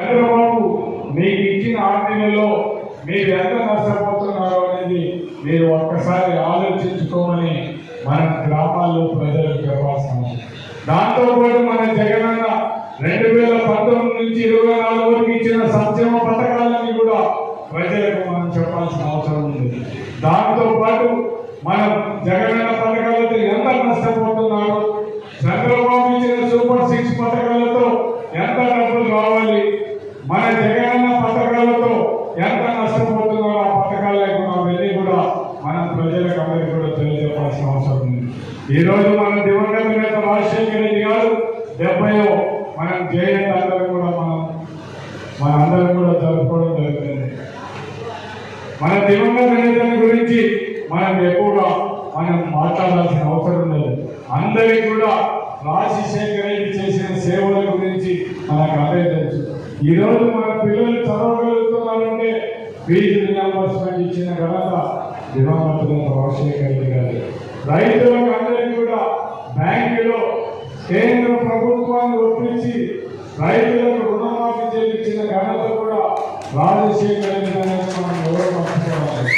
చంద్రబాబు మీకు ఇచ్చిన ఆరు మీరు ఎంత నష్టపోతున్నారో అనేది మీరు ఒక్కసారి ఆలోచించుకోమని మన గ్రామాల్లో ప్రజలకు చెప్పాల్సిన దాంతోపాటు దాంతో పాటు మన జగనన్న రెండు వేల పంతొమ్మిది నుంచి ఇరవై నాలుగు వరకు ఇచ్చిన సంక్షేమ పథకాలన్నీ కూడా ప్రజలకు మనం చెప్పాల్సిన అవసరం ఉంది. దాంతోపాటు మన మనం జగనన్న పథకాలతో ఎంత నష్టపోతున్నారు చంద్రబాబు ఇచ్చిన సూపర్ సిక్స్ పథకాలతో ఎంత డబ్బులు కావాలి మన జగనన్న పథకాలతో ఎంత నష్టపోతున్నారో ఆ పథకాలు లేకుండా వెళ్ళి కూడా మనం ప్రజలకు అందరికీ కూడా తెలియజెప్పాల్సిన అవసరం ఉంది. ఈ రోజు మన దివంగత నేత రాజశేఖర రెడ్డి గారు డెబ్బయో మనం జయంతి అందరం కూడా మనం మన అందరం కూడా జరుపుకోవడం జరుగుతుంది. మన దివంగత నేతల గురించి మనం ఎక్కువగా మనం మాట్లాడాల్సిన అవసరం లేదు. అందరికీ కూడా రాజశేఖర రెడ్డి చేసిన సేవల గురించి మనకు అదే తెలుసు. ఈ రోజు మన పిల్లలు చదవగలుగుతున్నారంటే ఫీజు రియంబర్స్మెంట్ ఇచ్చిన ఘనత దివంగత రాజశేఖర్ రెడ్డి గారు రైతులకు అందరికీ కూడా బ్యాంకులో కేంద్ర ప్రభుత్వాన్ని ఒప్పించి రైతులకు రుణమాఫీ చేయించిన ఘనత కూడా రాజశేఖర్ రెడ్డి గారికి మనం ఎవరు మర్చిపోవాలి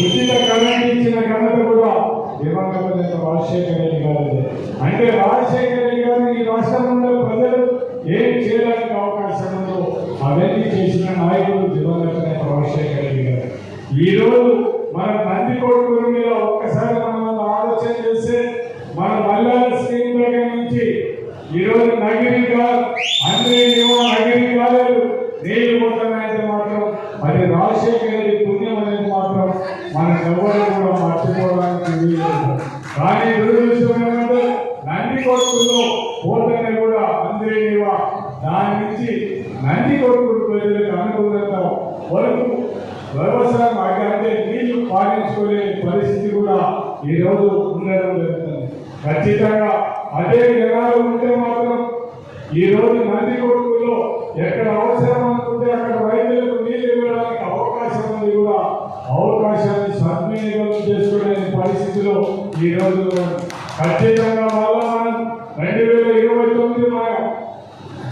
ఉచిత కరెంట్ ఇచ్చిన ఘనత కూడా దివంగత నేత రాజశేఖర రెడ్డి గారిది అంటే రాజశేఖర రెడ్డి గారు ఈ రాష్ట్రంలో ప్రజలు ఏం చేయడానికి అవకాశం ఉందో అవన్నీ చేసిన నాయకుడు దివంగత నేత రాజశేఖర రెడ్డి గారు. ఈ రోజు మన నంది కొడుకుల మీద ఒక్కసారి మనం ఆలోచన చేస్తే మన మల్లాల స్కీమ్ దగ్గర నుంచి ఈ రోజు గారు అందరి నగిరి కాలేదు నీళ్ళు పోతున్నాయంటే మాత్రం మరి రాజశేఖర రెడ్డి పుణ్యం అనేది మాత్రం మన ఎవరు కూడా మర్చిపోవడానికి కానీ దురదృష్టం నంది కొడుకుల్లో పోతే దాని నుంచి నంది కొడుకులు ప్రజలకు అనుకూలంగా వరకు వ్యవసాయం అంటే నీళ్ళు పాటించుకునే పరిస్థితి కూడా ఈరోజు రోజు ఉండడం జరుగుతుంది. ఖచ్చితంగా అదే జనాలు ఉంటే మాత్రం ఈ రోజు నంది కొడుకుల్లో ఎక్కడ అవసరం అనుకుంటే అక్కడ రైతులకు నీళ్ళు ఇవ్వడానికి అవకాశం ఉంది కూడా. అవకాశాన్ని సద్వినియోగం చేసుకునే పరిస్థితిలో ఈ రోజు ఖచ్చితంగా మళ్ళా మనం రెండు వేల ఇరవై తొమ్మిది మన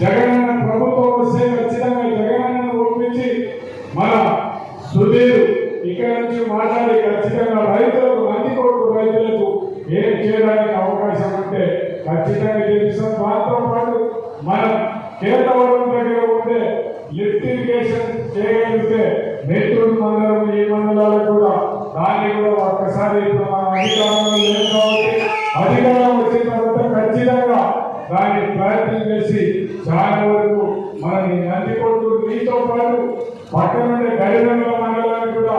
జగనన్న ప్రభుత్వం వస్తే ఖచ్చితంగా జగనన్న ఒప్పించి మన సుధీర్ ఇక్కడ నుంచి మాట్లాడి ఖచ్చితంగా రైతులకు మంది కొడుకు రైతులకు ఏం చేయడానికి అవకాశం ఉంటే ఖచ్చితంగా చేస్తాం దాంతో పాటు మనం కేతవరం దగ్గర ఉంటే లిఫ్ట్ ఇరిగేషన్ చేయగలిగితే నెల్లూరు మండలం ఈ మండలాలకు కూడా దాన్ని కూడా ఒక్కసారి ఇప్పుడు అధికారంలో లేదు కాబట్టి అధికారం వచ్చిన తర్వాత ఖచ్చితంగా దాన్ని ప్రయత్నం చేసి చాలా వరకు మన ఈ నీతో పాటు పక్కన ఉండే గడిరంగ మండలానికి కూడా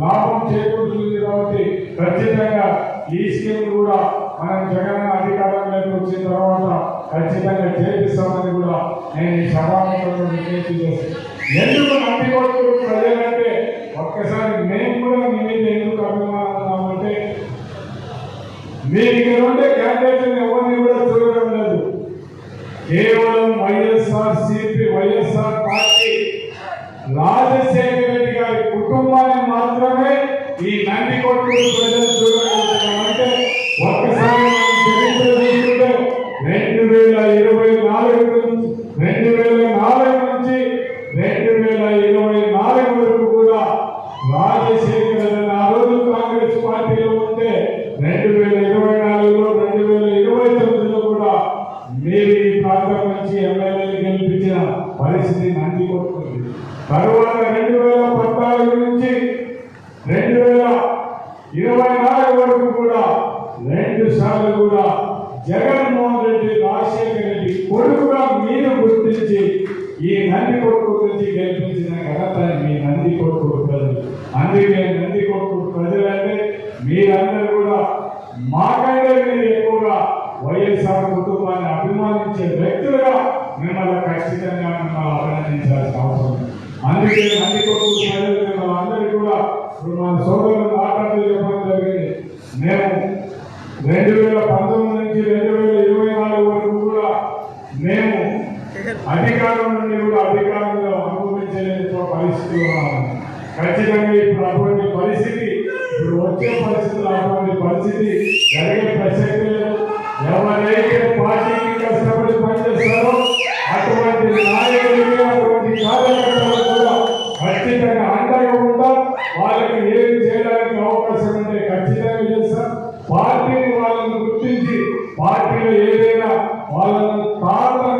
లాభం చేకూరుతుంది కాబట్టి ఖచ్చితంగా ఈ స్కీమ్ కూడా మనం జగన్ అధికారంలోకి వచ్చిన తర్వాత ఖచ్చితంగా చేపిస్తామని కూడా నేను ఈ సభాముఖంలో విజ్ఞప్తి చేస్తాను. ఎందుకు నంది ప్రజలంటే ఒక్కసారి మేము కూడా మీ మీద ఎందుకు అభిమానం అంటే మీరు ఇక్కడ ఉండే క్యాండిడేట్ని ఎవరిని కూడా చూడడం లేదు కేవలం YSR CP YSR party Rajasekhara Reddy గారి కుటుంబాన్ని మాత్రమే ఈ నంది కొట్టు ప్రజలు తరువాత రెండు వేల పద్నాలుగు నుంచి రెండు వేల ఇరవై నాలుగు వరకు కూడా రెండు సార్లు కూడా జగన్మోహన్ రెడ్డి రాజశేఖర రెడ్డి కొడుకుగా మీరు గుర్తించి ఈ నంది కొడుకు గురించి గెలిపించిన ఘనత మీ నంది కొడుకు ప్రజలు అందుకే నంది కొడుకు ప్రజలంటే మీరందరూ కూడా మాకంటే మీరు ఎక్కువగా వైఎస్ఆర్ కుటుంబాన్ని అభిమానించే వ్యక్తులుగా మిమ్మల్ని ఖచ్చితంగా మిమ్మల్ని అభినందించాల్సిన అవసరం ఉంది. అందుకే అన్ని కొడుకు ప్రజలు అందరికీ కూడా ఇప్పుడు మన సోదరులు మాట్లాడుతూ చెప్పడం జరిగింది. మేము రెండు వేల పంతొమ్మిది నుంచి రెండు వేల ఇరవై నాలుగు వరకు కూడా మేము అధికారం నుండి కూడా అధికారంలో అనుభవించలేని పరిస్థితి ఉన్నాము. ఖచ్చితంగా ఇప్పుడు అటువంటి పరిస్థితి ఇప్పుడు వచ్చే పరిస్థితులు అటువంటి పరిస్థితి జరిగే ప్రసక్తి లేదు. ఎవరైతే పార్టీకి కష్టపడి పనిచేస్తారో అటువంటి నాయకులు అటువంటి కార్యకర్తలు అండగా ఉంటాం వాళ్ళకి ఏం చేయడానికి అవకాశం ఉంటే ఖచ్చితంగా చేస్తాం. పార్టీని